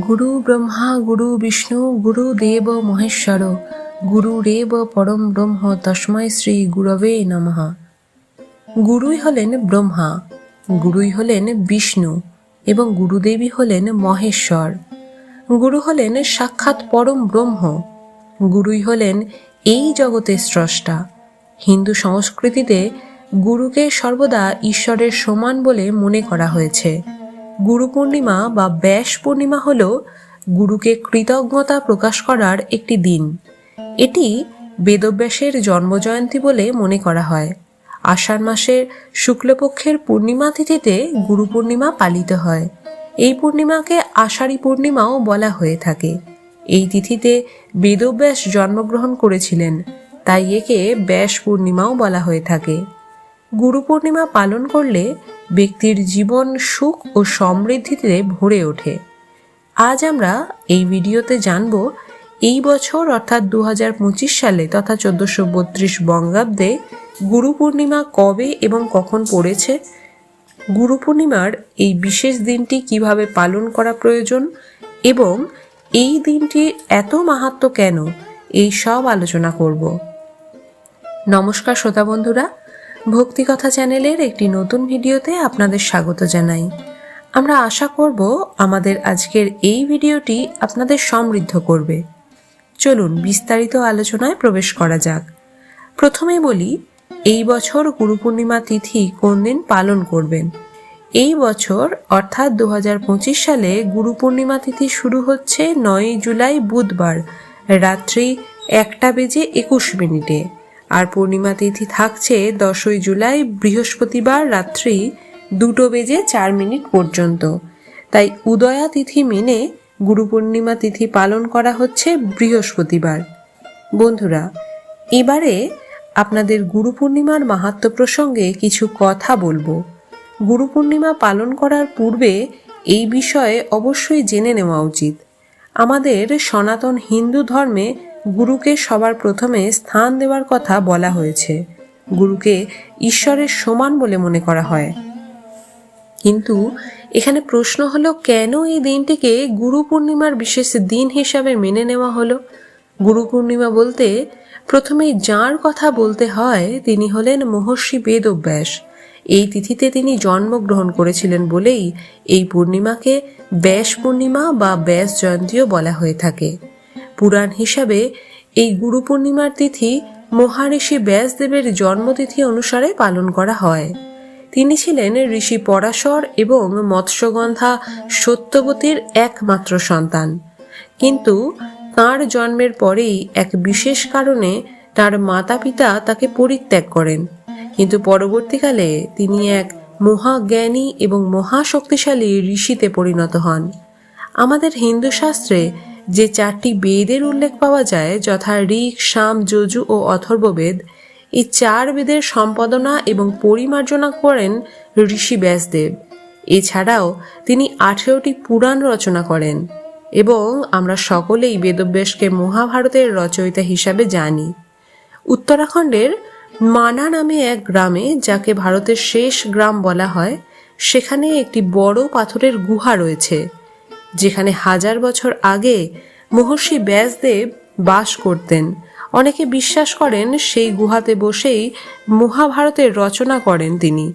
গুরু ব্রহ্মা, গুরু বিষ্ণু, গুরু দেব মহেশ্বর গুরুরেব পরম ব্রহ্ম তস্ময় শ্রী গুরবে নমঃ। গুরুই হলেন ব্রহ্মা, গুরুই হলেন বিষ্ণু এবং গুরুদেবী হলেন মহেশ্বর। গুরু হলেন সাক্ষাৎ পরম ব্রহ্ম, গুরুই হলেন এই জগতের স্রষ্টা। হিন্দু সংস্কৃতিতে গুরুকে সর্বদা ঈশ্বরের সমান বলে মনে করা হয়েছে। গুরু পূর্ণিমা বা ব্যাস পূর্ণিমা হল গুরুকে কৃতজ্ঞতা প্রকাশ করার একটি দিন। এটি বেদব্যাসের জন্মজয়ন্তী বলে মনে করা হয়। আষাঢ় মাসের শুক্লপক্ষের পূর্ণিমা তিথিতে গুরু পূর্ণিমা পালিত হয়। এই পূর্ণিমাকে আষাঢ়ী পূর্ণিমাও বলা হয়ে থাকে। এই তিথিতে বেদব্যাস জন্মগ্রহণ করেছিলেন, তাই একে ব্যাস পূর্ণিমাও বলা হয়ে থাকে। গুরু পূর্ণিমা পালন করলে ব্যক্তির জীবন সুখ ও সমৃদ্ধিতে ভরে ওঠে। আজ আমরা এই ভিডিওতে জানব, এই বছর অর্থাৎ দু হাজার পঁচিশ সালে তথা চোদ্দশো বত্রিশ বঙ্গাব্দে গুরু পূর্ণিমা কবে এবং কখন পড়েছে, গুরু পূর্ণিমার এই বিশেষ দিনটি কীভাবে পালন করা প্রয়োজন এবং এই দিনটির এত মাহাত্ম কেন, এই সব আলোচনা করব। নমস্কার শ্রোতা বন্ধুরা ভক্তিকথা চ্যানেলের একটি নতুন ভিডিওতে আপনাদের স্বাগত জানাই। আমরা আশা করব আমাদের আজকের এই ভিডিওটি আপনাদের সমৃদ্ধ করবে। চলুন বিস্তারিত আলোচনায় প্রবেশ করা যাক। প্রথমে বলি, এই বছর গুরু পূর্ণিমা তিথি কোন দিন পালন করবেন? এই বছর, অর্থাৎ দু হাজার পঁচিশ সালে গুরু পূর্ণিমা তিথি শুরু হচ্ছে নয় জুলাই বুধবার, রাত্রি একটা বেজে একুশ মিনিটে। আর পূর্ণিমা তিথি থাকছে দশই জুলাই, বৃহস্পতিবার রাত্রি দুটো বেজে চার মিনিট পর্যন্ত। তাই উদয়া তিথি মেনে গুরু পূর্ণিমা তিথি পালন করা হচ্ছে বৃহস্পতিবার। বন্ধুরা, এবারে আপনাদের গুরু পূর্ণিমার মাহাত্ম প্রসঙ্গে কিছু কথা বলব। গুরু পূর্ণিমা পালন করার পূর্বে এই বিষয়ে অবশ্যই জেনে নেওয়া উচিত। আমাদের সনাতন হিন্দু ধর্মে গুরুকে সবার প্রথমে স্থান দেওয়ার কথা বলা হয়েছে। গুরুকে ঈশ্বরের সমান বলে মনে করা হয়। কিন্তু এখানে প্রশ্ন হলো, কেন এই দিনটিকে গুরু পূর্ণিমার বিশেষ দিন হিসাবে মেনে নেওয়া হলো? গুরু পূর্ণিমা বলতে প্রথমেই যার কথা বলতে হয়, তিনি হলেন মহর্ষি বেদব্যাস। এই তিথিতে তিনি জন্মগ্রহণ করেছিলেন বলেই এই পূর্ণিমাকে ব্যাস পূর্ণিমা বা ব্যাস জয়ন্তীও বলা হয়ে থাকে। পুরাণ হিসাবে এই গুরু পূর্ণিমার তিথি মহারিষি ব্যাসদেবের জন্মতিথি অনুসারে পালন করা হয়। তিনি ছিলেন ঋষি পরাশর এবং মৎস্যগন্ধা সত্যবতীর একমাত্র সন্তান। কিন্তু তাঁর জন্মের পরেই এক বিশেষ কারণে তার মাতা পিতা তাকে পরিত্যাগ করেন। কিন্তু পরবর্তীকালে তিনি এক মহাজ্ঞানী এবং মহাশক্তিশালী ঋষিতে পরিণত হন। আমাদের হিন্দু শাস্ত্রে যে চারটি বেদের উল্লেখ পাওয়া যায়, যথা ঋক, সাম, যজু ও অথর্ববেদ, এই চার বেদের সম্পাদনা এবং পরিমার্জনা করেন ঋষি ব্যাসদেব। এছাড়াও তিনি আঠেরোটি পুরাণ রচনা করেন এবং আমরা সকলেই বেদব্যাসকে মহাভারতের রচয়িতা হিসাবে জানি। উত্তরাখণ্ডের মানা নামে এক গ্রামে, যাকে ভারতের শেষ গ্রাম বলা হয়, সেখানে একটি বড় পাথরের গুহা রয়েছে। যেখানে হাজার বছর আগে মহর্ষি ব্যাসদেব বাস করতেন। অনেকে বিশ্বাস করেন সেই গুহাতে বসেই মহাভারতের রচনা করেন তিনি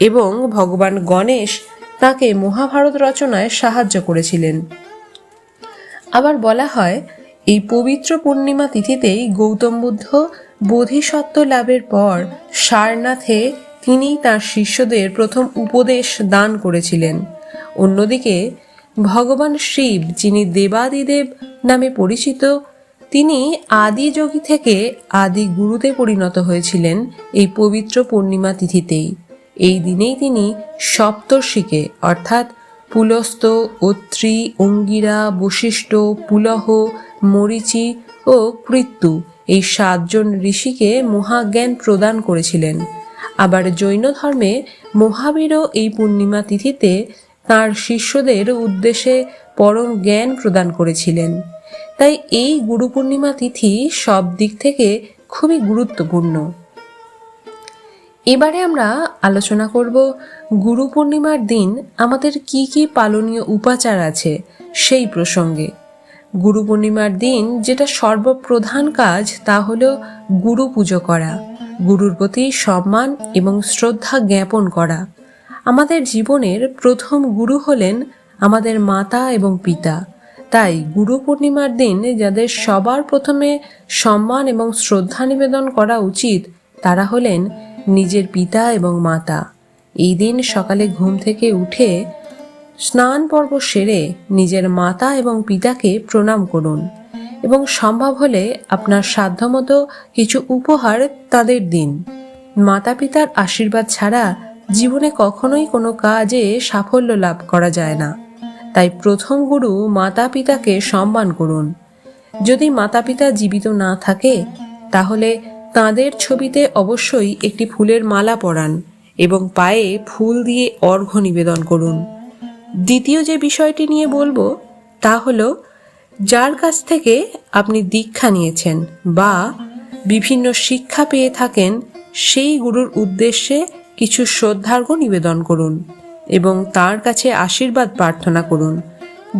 এবং ভগবান গণেশ তাকে মহাভারত রচনায় সাহায্য করেছিলেন। আবার বলা হয়, এই পবিত্র পূর্ণিমা তিথিতেই গৌতম বুদ্ধ বোধিসত্ত্ব লাভের পর সারনাথে তিনি তার শিষ্যদের প্রথম উপদেশ দান করেছিলেন। অন্যদিকে ভগবান শিব, যিনি দেবাদিদেব নামে পরিচিত, তিনি আদি যোগী থেকে আদি গুরুতে পরিণত হয়েছিলেন এই পবিত্র পূর্ণিমা তিথিতেই। এই দিনেই তিনি সপ্তর্ষিকে, অর্থাৎ পুলস্ত, অত্রি, অঙ্গিরা, বশিষ্ঠ, পুলহ, মরিচি ও কৃত্যু এই সাতজন ঋষিকে মহাজ্ঞান প্রদান করেছিলেন। আবার জৈন ধর্মে মহাবীরও এই পূর্ণিমা তিথিতে তাঁর শিষ্যদের উদ্দেশ্যে পরম জ্ঞান প্রদান করেছিলেন। তাই এই গুরু পূর্ণিমা তিথি সব দিক থেকে খুবই গুরুত্বপূর্ণ। এবারে আমরা আলোচনা করব গুরু পূর্ণিমার দিন আমাদের কি কি পালনীয় উপাচার আছে সেই প্রসঙ্গে। গুরু পূর্ণিমার দিন যেটা সর্বপ্রধান কাজ তা হলো গুরু পুজো করা, গুরুর প্রতি সম্মান এবং শ্রদ্ধা জ্ঞাপন করা। আমাদের জীবনের প্রথম গুরু হলেন আমাদের মাতা এবং পিতা। তাই গুরু পূর্ণিমার দিন যাদের সবার প্রথমে সম্মান এবং শ্রদ্ধা নিবেদন করা উচিত, তারা হলেন নিজের পিতা এবং মাতা। এই দিন সকালে ঘুম থেকে উঠে স্নান পর্ব সেরে নিজের মাতা এবং পিতাকে প্রণাম করুন এবং সম্ভব হলে আপনার সাধ্যমতো কিছু উপহার তাদের দিন। মাতা পিতার আশীর্বাদ ছাড়া জীবনে কখনোই কোনো কাজে সাফল্য লাভ করা যায় না। তাই প্রথম গুরু মাতা পিতাকে সম্মান করুন। যদি মাতা পিতা জীবিত না থাকে, তাহলে তাঁদের ছবিতে অবশ্যই একটি ফুলের মালা পরান এবং পায়ে ফুল দিয়ে অর্ঘ্য নিবেদন করুন। দ্বিতীয় যে বিষয়টি নিয়ে বলব, তা হলো, যার কাছ থেকে আপনি দীক্ষা নিয়েছেন বা বিভিন্ন শিক্ষা পেয়ে থাকেন, সেই গুরুর উদ্দেশ্যে কিছু শ্রদ্ধার্ঘ নিবেদন করুন এবং তার কাছে আশীর্বাদ প্রার্থনা করুন।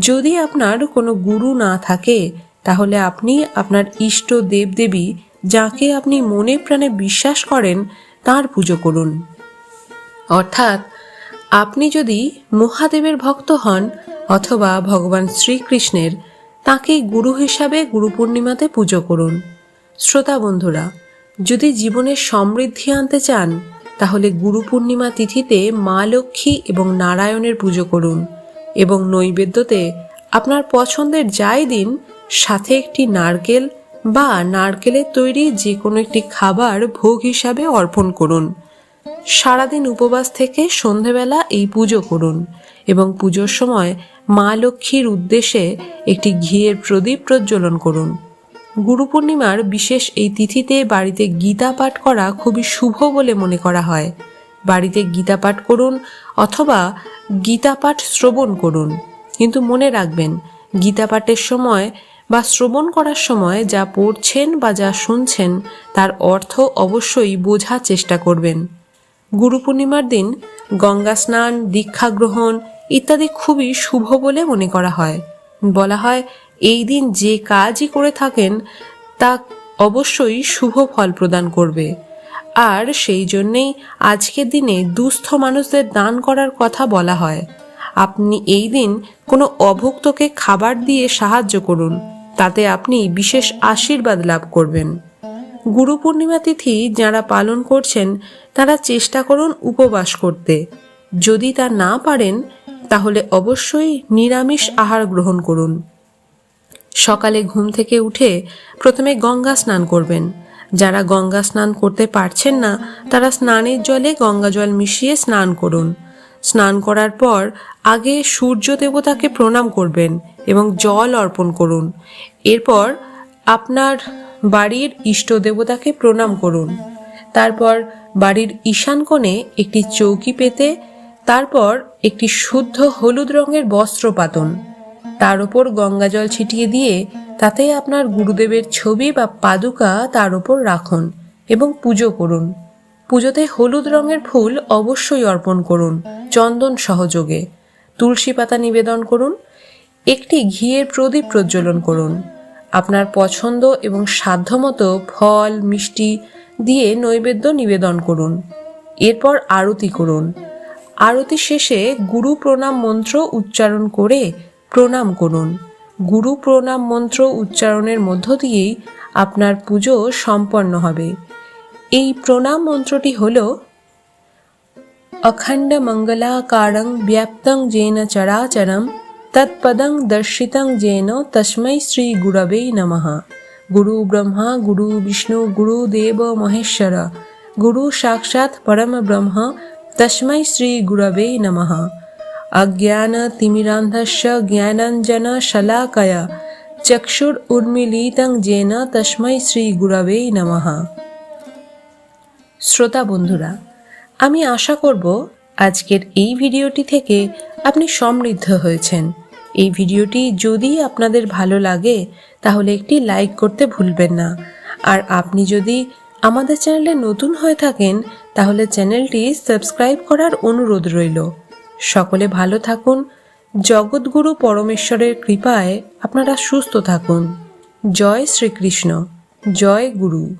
যদি আপনার কোনো গুরু না থাকে, তাহলে আপনি আপনার ইষ্ট দেবদেবী যাকে আপনি মনে প্রাণে বিশ্বাস করেন, তার পুজো করুন। অর্থাৎ, আপনি যদি মহাদেবের ভক্ত হন অথবা ভগবান শ্রীকৃষ্ণের, তাকে গুরু হিসাবে গুরু পূর্ণিমাতে পুজো করুন। শ্রোতা বন্ধুরা, যদি জীবনে সমৃদ্ধি আনতে চান তাহলে গুরু পূর্ণিমা তিথিতে মা লক্ষ্মী এবং নারায়ণের পুজো করুন এবং নৈবেদ্যতে আপনার পছন্দের যাই দিন সাথে একটি নারকেল বা নারকেলের তৈরি যে কোনো একটি খাবার ভোগ হিসাবে অর্পণ করুন। সারাদিন উপবাস থেকে সন্ধেবেলা এই পুজো করুন এবং পুজোর সময় মা লক্ষ্মীর উদ্দেশ্যে একটি ঘিয়ের প্রদীপ প্রজ্বলন করুন। গুরু পূর্ণিমার বিশেষ এই তিথিতে বাড়িতে গীতা পাঠ করা খুবই শুভ বলে মনে করা হয়। বাড়িতে গীতা পাঠ করুন অথবা গীতা পাঠ শ্রবণ করুন। কিন্তু মনে রাখবেন, গীতা পাঠের সময় বা শ্রবণ করার সময় যা পড়ছেন বা যা শুনছেন তার অর্থ অবশ্যই বোঝার চেষ্টা করবেন। গুরু পূর্ণিমার দিন গঙ্গা স্নান, দীক্ষা গ্রহণ ইত্যাদি খুবই শুভ বলে মনে করা হয়। বলা হয় এই দিন যে কাজই করে থাকেন, তা অবশ্যই শুভ ফল প্রদান করবে। আর সেই জন্যেই আজকের দিনে দুস্থ মানুষদের দান করার কথা বলা হয়। আপনি এই দিন কোনো অভুক্তকে খাবার দিয়ে সাহায্য করুন, তাতে আপনি বিশেষ আশীর্বাদ লাভ করবেন। গুরু পূর্ণিমা তিথি যারা পালন করছেন, তারা চেষ্টা করুন উপবাস করতে। যদি তা না পারেন, তাহলে অবশ্যই নিরামিষ আহার গ্রহণ করুন। সকালে ঘুম থেকে উঠে প্রথমে গঙ্গা স্নান করবেন। যারা গঙ্গা স্নান করতে পারছেন না, তারা স্নানের জলে গঙ্গা জল মিশিয়ে স্নান করুন। স্নান করার পর আগে সূর্য দেবতাকে প্রণাম করবেন এবং জল অর্পণ করুন। এরপর আপনার বাড়ির ইষ্ট দেবতাকে প্রণাম করুন। তারপর বাড়ির ঈশান কোণে একটি চৌকি পেতে তারপর একটি শুদ্ধ হলুদ রঙের বস্ত্র পাতন। তার উপর গঙ্গাজল ছিটিয়ে দিয়ে তাতে আপনার গুরুদেবের ছবি বা পাদুকা তার উপর রাখুন এবং পুজো করুন। পুজোতে হলুদ রঙের ফুল অবশ্যই অর্পণ করুন চন্দন সহযোগে। তুলসী পাতা নিবেদন করুন। একটি ঘিয়ের প্রদীপ প্রজ্বলন করুন। আপনার পছন্দ এবং সাধ্যমতো ফল, মিষ্টি দিয়ে নৈবেদ্য নিবেদন করুন। এরপর আরতি করুন। আরতি শেষে গুরু প্রণাম মন্ত্র উচ্চারণ করে প্রণাম করুন। গুরু প্রণাম মন্ত্র উচ্চারণের মধ্য দিয়েই আপনার পুজো সম্পন্ন হবে। এই প্রণাম মন্ত্রটি হল, অখণ্ড মঙ্গলাকারং ব্যাপ্তং জেন চরাচরম, তৎপদং দর্শিতং জেন তস্मै শ্রী গুরবে নমঃ। গুরু ব্রহ্মা, গুরু বিষ্ণু, গুরু দেব মহেশ্বর, গুরু সাক্ষাৎ পরম ব্রহ্ম তস্मै শ্রী গুরবে নমঃ। অজ্ঞান तिमिरान्धस्य ज्ञानाञ्जन शलाकया। চক্ষুর উন্মিলিতং জেন তস্মৈ শ্রী গুরবে নমঃ শ্রোতা বন্ধুরা, আমি আশা করব আজকের এই ভিডিওটি থেকে আপনি সমৃদ্ধ হয়েছেন। এই ভিডিওটি যদি আপনাদের ভালো লাগে, তাহলে একটি লাইক করতে ভুলবেন না। আর আপনি যদি আমাদের চ্যানেলে নতুন হয়ে থাকেন, তাহলে চ্যানেলটি সাবস্ক্রাইব করার অনুরোধ রইল। সকলে ভালো থাকুন। জগৎগুরু পরমেশ্বরের কৃপায় আপনারা সুস্থ থাকুন। জয় শ্রীকৃষ্ণ। জয় গুরু।